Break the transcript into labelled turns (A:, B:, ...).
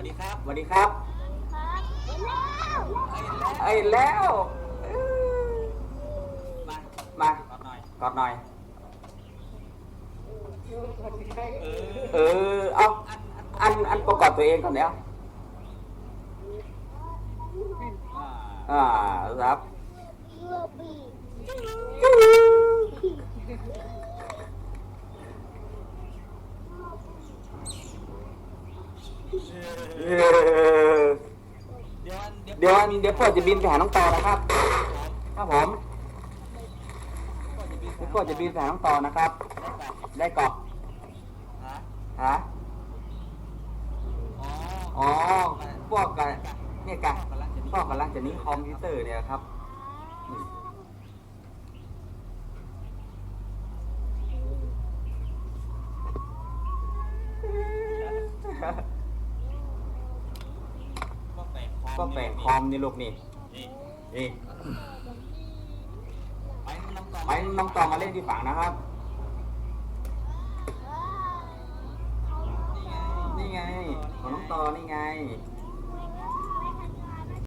A: วัสดีครับ
B: สวัสดีครับ
C: ครับแล้ว
B: ไอ้ยแล้วเอ้ย
A: มา
B: มา
A: กอดหน่อย
B: กอดหน่อย
A: เออ
B: เออเอาอันอันประกอบตัวเองก่อนเดี๋ยว
A: อ่า
B: อ่าครับ
C: เรือบี
B: เดี๋
A: ยว
B: เดี๋ยวอันเดี๋ยวพ่อจะบินไปหาน้องต่อนะครับ ครับผมเดี๋ยวพ่อจะบินไปหาน้องต่อนะครับ ได้เกาะ
A: ฮะ
B: ฮะ
A: อ๋อ
B: อ๋อพวกกันเนี่ยกันพ่อกำลังจะหนี้คอมพิวเตอร์เนี่ยครับนี่
A: ก็แปลงคอม
B: ก็แปลงคอมนี่ลูกนี่
A: นี่ไปน้
B: น้องตองมาเล่นที่ฝั่งนะครับ นี่ไงของน้องตอนี่ไง